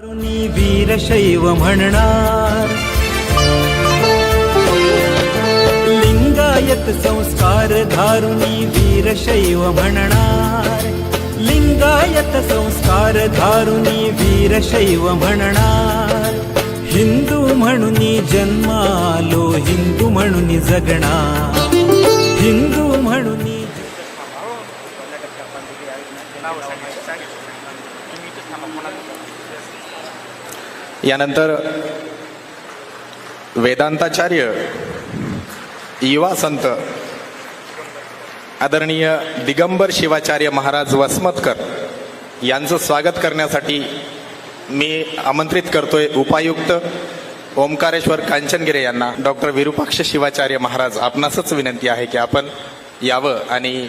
तरुणी वीरशैव म्हणणार. लिंगायत संस्कार धारुणी वीरशैव म्हणणार. लिंगायत संस्कार धारुणी वीरशैव म्हणणार. हिंदू म्हणून जन्मालो हिंदू म्हणून जगणार हिंदू म्हणून यानंतर वेदांताचार्य युवा संत आदरणीय दिगंबर शिवाचार्य महाराज वसमतकर यांचं स्वागत करण्यासाठी मी आमंत्रित करतोय उपायुक्त ओंकारेश्वर कांचनगिरे यांना. डॉक्टर विरूपाक्ष शिवाचार्य महाराज आपणासच विनंती आहे की आपण यावं आणि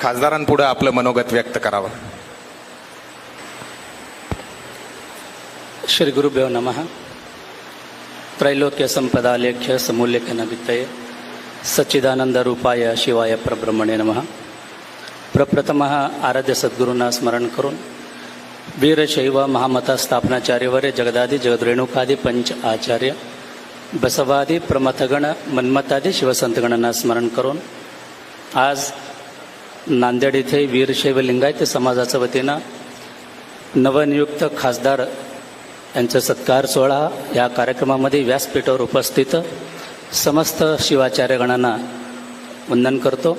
खासदारांपुढं आपलं मनोगत व्यक्त करावं. श्री गुरुभ्यो नमः. त्रैलोक्य संपदा लेख्य समूल्यकन वित्तये सच्चिदानंद रूपाय शिवाय परब्रह्मणे नमः. प्रप्रथम आराध्य सद्गुरूंना स्मरण करून वीरशैव महामता स्थापनाचार्यवर्य जगदादी जगद्रेणुकादी पंच आचार्य बसवादी प्रमथगण मन्मतादी शिवसंतगणांना स्मरण करून आज नांदेड इथे वीरशैव लिंगायत समाजाच्या वतीनं नवनियुक्त खासदार यांचा सत्कार सोहळा या कार्यक्रमामध्ये व्यासपीठावर उपस्थित समस्त शिवाचार्यगणांना वंदन करतो.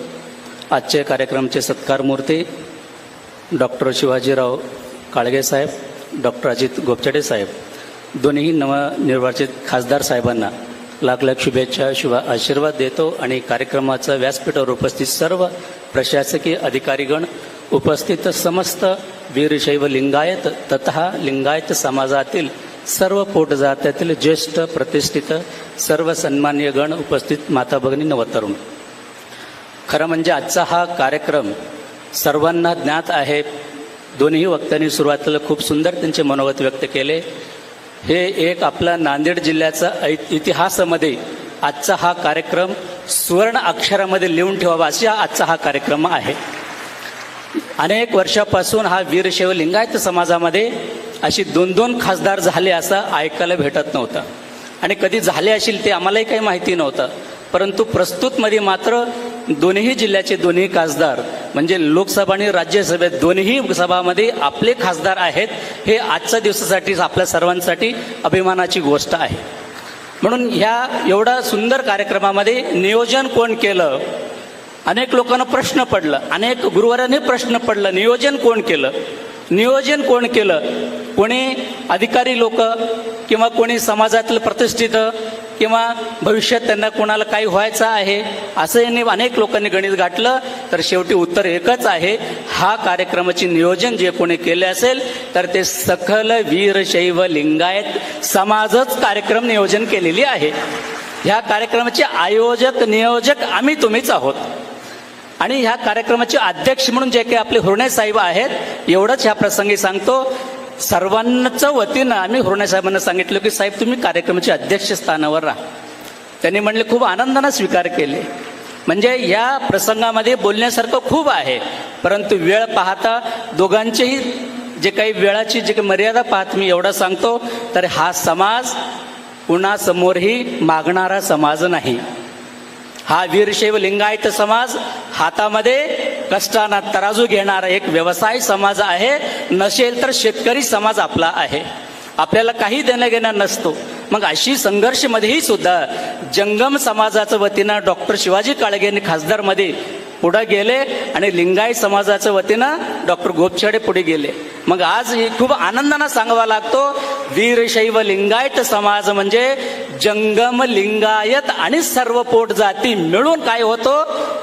आजचे कार्यक्रमचे सत्कार मूर्ती डॉक्टर शिवाजीराव काळगे साहेब डॉक्टर अजित गोपचडे साहेब दोन्ही नवनिर्वाचित खासदार साहेबांना लाख लाख शुभेच्छा शुभा आशीर्वाद देतो आणि कार्यक्रमाचं व्यासपीठावर उपस्थित सर्व प्रशासकीय अधिकारीगण उपस्थित समस्त वीरशैव लिंगायत तथा लिंगायत समाजातील सर्व पोटजात्यातील ज्येष्ठ प्रतिष्ठित सर्व सन्मान्य गण उपस्थित माता भगिनी नवतरुण. खरं म्हणजे आजचा हा कार्यक्रम सर्वांना ज्ञात आहे. दोन्ही वक्त्यांनी सुरुवातीला खूप सुंदर त्यांचे मनोगत व्यक्त केले. हे एक आपला नांदेड जिल्ह्याचा इतिहासामध्ये आजचा हा कार्यक्रम सुवर्ण अक्षरामध्ये लिहून ठेवावा असा आजचा हा कार्यक्रम आहे. अनेक वर्षापासून हा वीरशैव लिंगायत समाजामध्ये अशी दोन दोन खासदार झाले असं ऐकायला भेटत नव्हतं. आणि कधी झाले असेल ते आम्हालाही काही माहिती नव्हतं. परंतु प्रस्तुतमध्ये मात्र दोन्ही जिल्ह्याचे दोन्ही खासदार म्हणजे लोकसभा आणि राज्यसभेत दोन्ही सभामध्ये आपले खासदार आहेत हे आजच्या दिवसासाठी आपल्या सर्वांसाठी अभिमानाची गोष्ट आहे. म्हणून ह्या एवढा सुंदर कार्यक्रमामध्ये नियोजन कोण केलं? अनेक लोकांना प्रश्न पडलं. अनेक गुरुवारांनी प्रश्न पडलं. नियोजन कोण केलं? नियोजन कोण केलं? कोणी अधिकारी लोक किंवा कोणी समाजातील प्रतिष्ठित किंवा भविष्यात त्यांना कोणाला काही व्हायचं आहे असं यांनी अनेक लोकांनी गणित गाठलं. तर शेवटी उत्तर एकच आहे हा कार्यक्रमाचे नियोजन जे कोणी केले असेल तर ते सखल वीरशैव लिंगायत समाजच कार्यक्रम नियोजन केलेली आहे. ह्या कार्यक्रमाचे आयोजक नियोजक आम्ही तुम्हीच आहोत. आणि ह्या कार्यक्रमाचे अध्यक्ष म्हणून जे काही आपले हुरणे साहेब आहेत एवढंच ह्या प्रसंगी सांगतो. सर्वांच्या वतीनं आम्ही हुरणे साहेबांना सांगितलं की साहेब तुम्ही कार्यक्रमाच्या अध्यक्षस्थानावर राहा. त्यांनी म्हणले खूप आनंदानं स्वीकार केले. म्हणजे या प्रसंगामध्ये बोलण्यासारखं खूप आहे परंतु वेळ पाहता दोघांचेही जे काही वेळाची जे काही मर्यादा पाहत मी एवढं सांगतो तर हा समाज कुणासमोरही मागणारा समाज नाही. हा वीरशैव लिंगायत समाज हातामध्ये कष्टाना तराजू घेणारा एक व्यवसाय समाज आहे. नसेल तर शेतकरी समाज आपला आहे. आपल्याला काही देणं घेणं नसतो. मग अशी संघर्षमध्येही सुद्धा जंगम समाजाच्या वतीनं डॉक्टर शिवाजी काळगेंनी खासदारमध्ये पुढे गेले आणि लिंगायत समाजाच्या वतीनं डॉक्टर गोपछाडे पुढे गेले. मग आज हे खूप आनंदानं सांगावा लागतो वीरशैव लिंगायत समाज म्हणजे जंगम लिंगायत आणि सर्व पोट जाती मिळून काय होतो?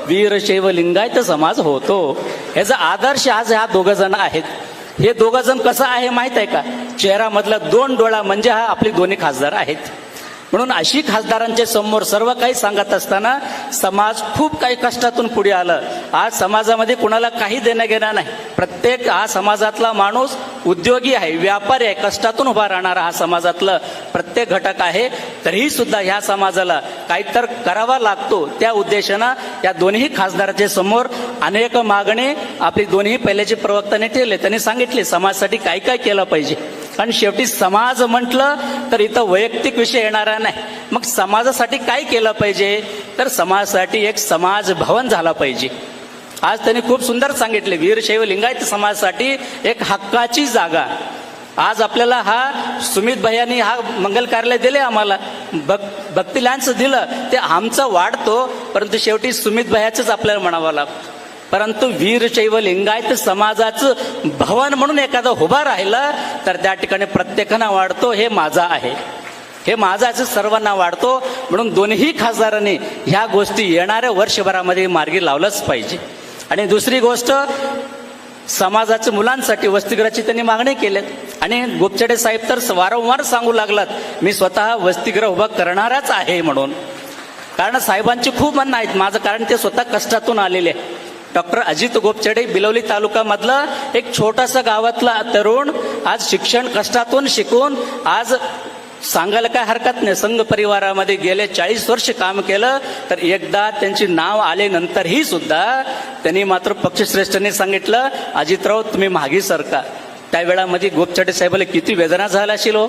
वीरशैव लिंगायत समाज होतो. ह्याचा आदर्श आज ह्या दोघ जण आहेत. हे दोघ जण कसं आहे माहीत आहे का? चेहरामधला दोन डोळा म्हणजे हा आपले दोन्ही खासदार आहेत. म्हणून अशी खासदारांच्या समोर सर्व काही सांगत असताना समाज खूप काही कष्टातून पुढे आलं. आज समाजामध्ये कुणाला काही देणं घेणं नाही. प्रत्येक हा समाजातला माणूस उद्योगी आहे व्यापारी आहे कष्टातून उभा राहणारा हा समाजातलं प्रत्येक घटक आहे. तरीही सुद्धा ह्या समाजाला काहीतर करावा लागतो. त्या उद्देशानं या दोन्ही खासदाराच्या समोर अनेक मागणे आपली दोन्ही पहिल्याचे प्रवक्त्याने ठेवले त्यांनी सांगितले समाजासाठी काय काय केलं पाहिजे? कारण शेवटी समाज म्हटलं तर इथं वैयक्तिक विषय येणारा नाही. मग समाजासाठी काय केलं पाहिजे? तर समाजासाठी एक समाज भवन झाला पाहिजे. आज त्यांनी खूप सुंदर सांगितले वीरशैव लिंगायत समाजासाठी एक हक्काची जागा. आज आपल्याला हा सुमित भैयानी हा मंगल कार्यालय दिले आम्हाला. भक भक्ती दिलं ते आमचं वाढतो परंतु शेवटी सुमित भैयाचंच आपल्याला म्हणावं लागतं. परंतु वीरशैव लिंगायत समाजाचं भवन म्हणून एखादं उभा राहिलं तर त्या ठिकाणी प्रत्येकांना वाढतो हे माझा आहे. हे माझाच सर्वांना वाढतो म्हणून दोन्ही खासदारांनी ह्या गोष्टी येणाऱ्या वर्षभरामध्ये मार्गी लावलंच पाहिजे. आणि दुसरी गोष्ट समाजाच्या मुलांसाठी वसतिगृहाची त्यांनी मागणी केल्यात आणि गोपचडे साहेब तर वारंवार सांगू लागलात मी स्वतः वसतिगृह उभा करणारच आहे म्हणून. कारण साहेबांची खूप म्हणणं आहेत माझं कारण ते स्वतः कष्टातून आलेले आहे डॉक्टर अजित गोपचडे बिलवली तालुक्यामधलं एक छोटासा गावातला तरुण आज शिक्षण कष्टातून शिकून आज सांगायला काय हरकत नाही. संघ परिवारामध्ये गेले चाळीस वर्ष काम केलं तर एकदा त्यांची नाव आले नंतरही सुद्धा त्यांनी मात्र पक्षश्रेष्ठांनी सांगितलं अजितराव तुम्ही मागे सरका. त्यावेळामध्ये गोपछाटे साहेबाला किती वेदना झाला असेल हो.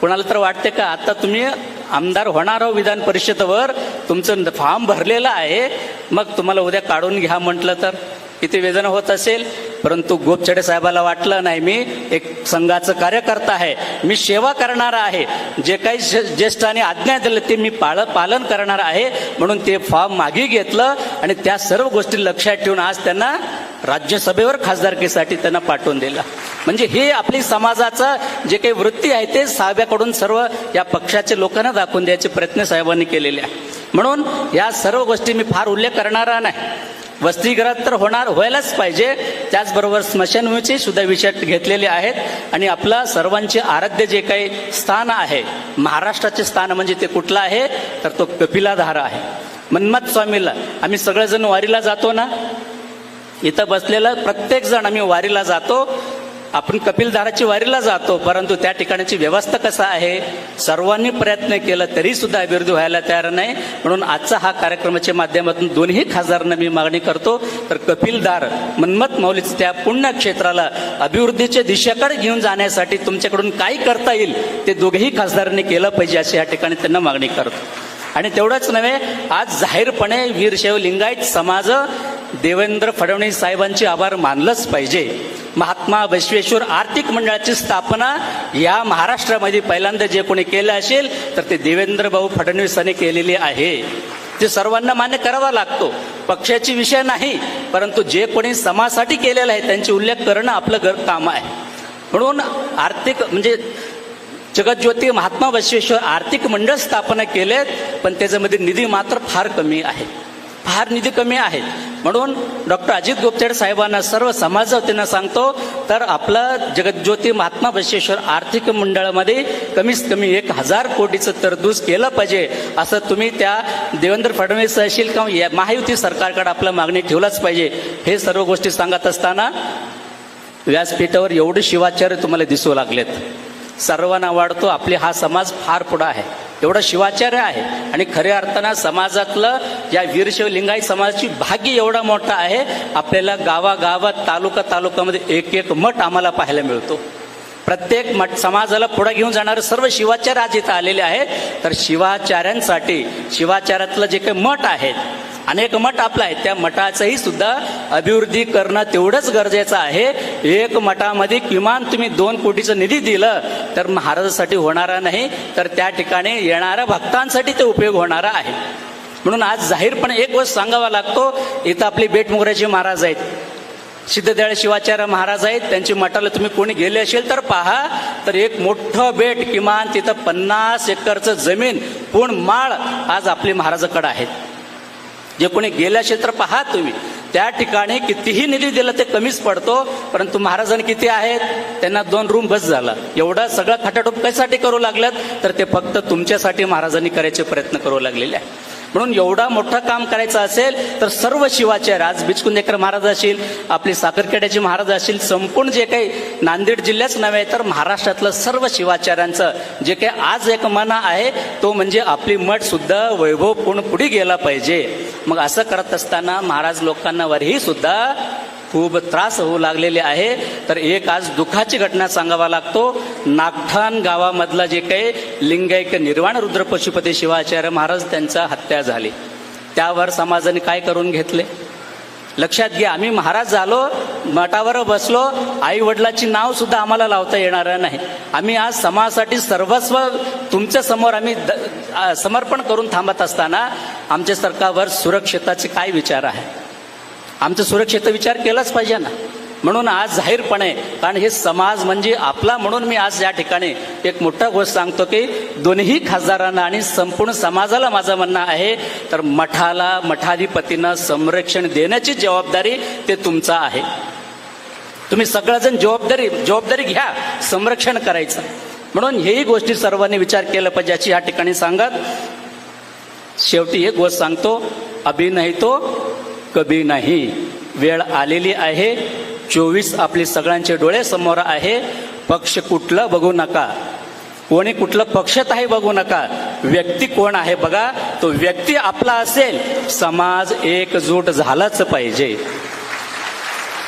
कोणाला तर वाटते का आता तुम्ही आमदार होणार हो विधान परिषदेवर तुमचं फॉर्म भरलेलं आहे मग तुम्हाला उद्या काढून घ्या म्हटलं तर. किती वेदना होत असेल. परंतु गोपचडे साहेबाला वाटलं नाही. मी एक संघाचं कार्यकर्ता आहे. मी सेवा करणार आहे. जे काही ज्येष्ठाने आज्ञा दिलं ते मी पाळ पालन करणार आहे म्हणून ते फॉर्म मागे घेतलं आणि त्या सर्व गोष्टी लक्षात ठेवून आज त्यांना राज्यसभेवर खासदारकीसाठी त्यांना पाठवून दिलं. म्हणजे हे आपली समाजाचं जे काही वृत्ती आहे ते साहेबाकडून सर्व या पक्षाच्या लोकांना दाखवून द्यायचे प्रयत्न साहेबांनी केलेले आहे. म्हणून या सर्व गोष्टी मी फार उल्लेख करणारा नाही. वसतिगृहात तर होणार व्हायलाच पाहिजे. त्याचबरोबर स्मशानभूमीचे सुद्धा विषय घेतलेले आहेत. आणि आपलं सर्वांचे आराध्य जे काही स्थान आहे महाराष्ट्राचे स्थान म्हणजे ते कुठलं आहे? तर तो कपिलाधार आहे. मन्मथ स्वामीला. आम्ही सगळेजण वारीला जातो ना? इथं बसलेलं प्रत्येक जण आम्ही वारीला जातो. आपण कपिलधाराची वारीला जातो परंतु त्या ठिकाणाची व्यवस्था कसा आहे? सर्वांनी प्रयत्न केला तरी सुद्धा अभिवृद्धी व्हायला तयार नाही. म्हणून आजचा हा कार्यक्रमाच्या माध्यमातून दोन्ही खासदारांना मी मागणी करतो तर कपिलदार मन्मथ माऊलीच त्या पुण्य क्षेत्राला अभिवृद्धीच्या दिशेकडे घेऊन जाण्यासाठी तुमच्याकडून काय करता येईल ते दोघेही खासदारांनी केलं पाहिजे अशी या ठिकाणी त्यांना मागणी करतो. आणि तेवढंच नव्हे आज जाहीरपणे वीरशैव लिंगायत समाज देवेंद्र फडणवीस साहेबांचे आभार मानलंच पाहिजे. महात्मा विश्वेश्वर आर्थिक मंडळाची स्थापना या महाराष्ट्रामध्ये पहिल्यांदा जे कोणी केलं असेल तर ते देवेंद्र भाऊ फडणवीसांनी केलेली आहे. ते सर्वांना मान्य करावा लागतो. पक्षाची विषय नाही परंतु जे कोणी समाजासाठी केलेलं आहे त्यांचे उल्लेख करणं आपलं घर काम आहे. म्हणून आर्थिक म्हणजे जगज्योती महात्मा बसवेश्वर आर्थिक मंडळ स्थापना केलेत पण त्याच्यामध्ये निधी मात्र फार कमी आहे. फार निधी कमी आहे. म्हणून डॉक्टर अजित गोपचड साहेबांना सर्व समाजवतींना सांगतो तर आपलं जगज्योती महात्मा बसवेश्वर आर्थिक मंडळामध्ये कमीत कमी एक हजार कोटीचं तरतूद केलं पाहिजे असं तुम्ही त्या देवेंद्र फडणवीस असेल किंवा या महायुती सरकारकडे आपलं मागणी ठेवलाच पाहिजे. हे सर्व गोष्टी सांगत असताना व्यासपीठावर एवढे शिवाचार्य तुम्हाला दिसू लागलेत. सर्वांना वाढतो. आपले हा समाज फार पुढं आहे. एवढं शिवाचार्य आहे. आणि खऱ्या अर्थानं समाजातलं या वीरशैव लिंगाई समाजाची भाग्य एवढा मोठा आहे आपल्याला गावागावात तालुका तालुक्यामध्ये एक एक मठ आम्हाला पाहायला मिळतो. प्रत्येक मठ समाजाला पुढे घेऊन जाणारे सर्व शिवाचार्य आज इथं आलेले आहेत. तर शिवाचार्यांसाठी शिवाचार्यातलं जे काही मठ आहेत अनेक मठ आपला आहे त्या मठाचंही सुद्धा अभिवृद्धी करणं तेवढंच गरजेचं आहे. एक मठामध्ये किमान तुम्ही दोन कोटीचं निधी दिलं तर महाराजासाठी होणारा नाही तर त्या ठिकाणी येणाऱ्या भक्तांसाठी ते उपयोग होणारा आहे. म्हणून आज जाहीरपणे एक गोष्ट सांगावा लागतो इथं आपली बेटमोगऱ्याचे महाराज आहेत. सिद्धदयाळ शिवाचार्य महाराज आहेत. त्यांची मठाला तुम्ही कोणी गेले असेल तर पहा तर एक मोठं बेट किमान तिथं पन्नास एकरचं जमीन पूर्ण माळ आज आपली महाराजाकडं आहेत जे कोणी गेले असेल तर पहा तुम्ही त्या ठिकाणी कितीही निधी दिला ते कमीच पडतो परंतु महाराजांनी किती आहेत? त्यांना दोन रूम बस झाला. एवढा सगळं खटाटोप कशासाठी करू लागल्यात? तर ते फक्त तुमच्यासाठी महाराजांनी करायचे प्रयत्न करू लागलेले आहे म्हणून एवढा मोठं काम करायचं असेल तर सर्व शिवाचार्य आज बिचकुंदेकर महाराज असतील आपले साखरखेड्याचे महाराज असतील संपूर्ण जे काही नांदेड जिल्ह्याच नव्हे तर महाराष्ट्रातलं सर्व शिवाचार्यांचं जे काही आज एक मना आहे तो म्हणजे आपली मठ सुद्धा वैभवपूर्ण पुढे गेला पाहिजे. मग असं करत असताना महाराज लोकांना वरही सुद्धा खूप त्रास होऊ लागलेले आहे. तर एक आज दुःखाची घटना सांगावा लागतो. नागठाण गावामधला जे काही लिंगायक निर्वाण रुद्र पशुपती शिवाचार्य महाराज त्यांचा हत्या झाली. त्यावर समाजाने काय करून घेतले? लक्षात घ्या आम्ही महाराज झालो मठावर बसलो आई वडिलाची नाव सुद्धा आम्हाला लावता येणार नाही. आम्ही आज समाजासाठी सर्वस्व तुमच्यासमोर आम्ही द- समर्पण करून थांबत असताना आमच्या सरकारवर सुरक्षिताचे काय विचार आहे? आमचं सुरक्षेचा विचार केलाच पाहिजे ना. म्हणून आज जाहीरपणे कारण हे समाज म्हणजे आपला म्हणून मी आज या ठिकाणी एक मोठा गोष्ट सांगतो की दोन्ही खासदारांना आणि संपूर्ण समाजाला माझं म्हणणं आहे तर मठाला मठाधिपतींना संरक्षण देण्याची जबाबदारी ते तुमचा आहे. तुम्ही सगळ्याजण जबाबदारी जबाबदारी घ्या संरक्षण करायचं. म्हणून हेही गोष्टी सर्वांनी विचार केला पाहिजे याची या ठिकाणी सांगत शेवटी एक गोष्ट सांगतो अभि नाही तो कभी नाही. वेळ आलेली आहे चोवीस आपली सगळ्यांचे डोळे समोर आहे पक्ष कुठलं बघू नका. कोणी कुठलं पक्षात आहे बघू नका. व्यक्ती कोण आहे बघा तो व्यक्ती आपला असेल. समाज एकजूट झालाच पाहिजे.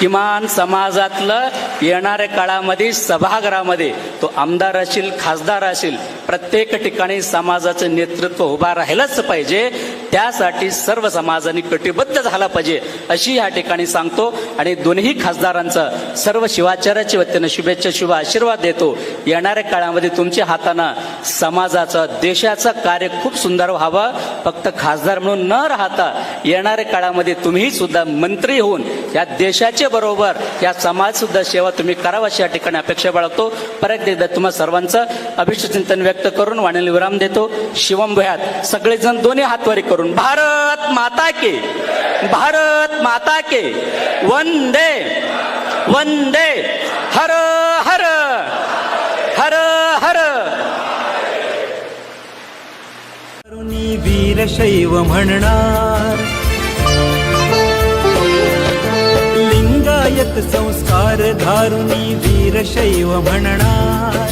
किमान समाजातलं येणाऱ्या काळामध्ये सभागृहामध्ये तो आमदार असेल खासदार असेल प्रत्येक ठिकाणी समाजाचं नेतृत्व उभा राहिलंच पाहिजे. त्यासाठी सर्व समाजाने कटिबद्ध झाला पाहिजे अशी या ठिकाणी सांगतो. आणि दोन्ही खासदारांचं सर्व शिवाचार्याच्या वतीनं शुभेच्छा शुभ आशीर्वाद देतो. येणाऱ्या काळामध्ये तुमच्या हातानं समाजाचं देशाचं कार्य खूप सुंदर व्हावं. फक्त खासदार म्हणून न राहता येणाऱ्या काळामध्ये तुम्ही सुद्धा मंत्री होऊन या देशाच्या बरोबर या समाज सुद्धा सेवा तुम्ही करावा अशी या ठिकाणी अपेक्षा बाळगतो. परत एकदा तुम्हा सर्वांचं अभिष्ट चिंतन व्यक्त करून वाणीला विराम देतो. शिवम भयात सगळेजण दोन्ही हातवारी करून भारत माता के भारत माता के वंदे वंदे हर हर हर हर तरुणी शैव म्हणणार. लिंगायत संस्कार धारुनी वीरशैव म्हणणार.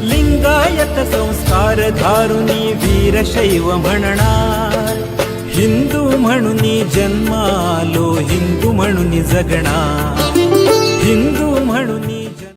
लिंगायत संस्कार धारुनी वीरशैव म्हणणार. हिंदू म्हणून जन्मालो हिंदू म्हणून जगणार. हिंदू